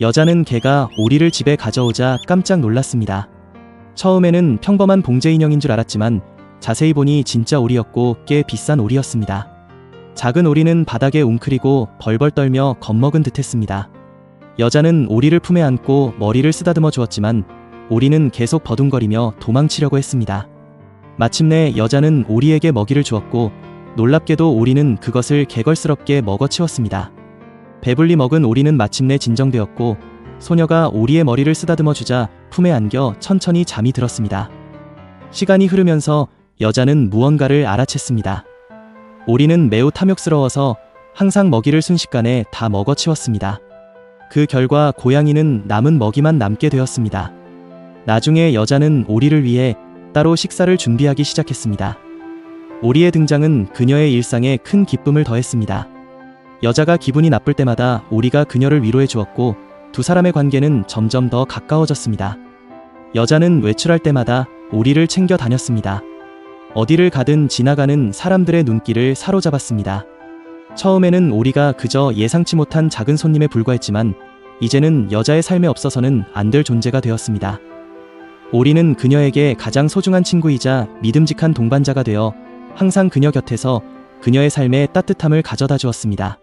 여자는 개가 오리를 집에 가져오자 깜짝 놀랐습니다. 처음에는 평범한 봉제 인형인 줄 알았지만 자세히 보니 진짜 오리였고 꽤 비싼 오리였습니다. 작은 오리는 바닥에 웅크리고 벌벌 떨며 겁먹은 듯 했습니다. 여자는 오리를 품에 안고 머리를 쓰다듬어 주었지만 오리는 계속 버둥거리며 도망치려고 했습니다. 마침내 여자는 오리에게 먹이를 주었고 놀랍게도 오리는 그것을 개걸스럽게 먹어치웠습니다. 배불리 먹은 오리는 마침내 진정되었고 소녀가 오리의 머리를 쓰다듬어 주자 품에 안겨 천천히 잠이 들었습니다. 시간이 흐르면서 여자는 무언가를 알아챘습니다. 오리는 매우 탐욕스러워서 항상 먹이를 순식간에 다 먹어치웠습니다. 그 결과 고양이는 남은 먹이만 남게 되었습니다. 나중에 여자는 오리를 위해 따로 식사를 준비하기 시작했습니다. 오리의 등장은 그녀의 일상에 큰 기쁨을 더했습니다. 여자가 기분이 나쁠 때마다 오리가 그녀를 위로해 주었고 두 사람의 관계는 점점 더 가까워졌습니다. 여자는 외출할 때마다 오리를 챙겨 다녔습니다. 어디를 가든 지나가는 사람들의 눈길을 사로잡았습니다. 처음에는 오리가 그저 예상치 못한 작은 손님에 불과했지만 이제는 여자의 삶에 없어서는 안 될 존재가 되었습니다. 오리는 그녀에게 가장 소중한 친구이자 믿음직한 동반자가 되어 항상 그녀 곁에서 그녀의 삶에 따뜻함을 가져다 주었습니다.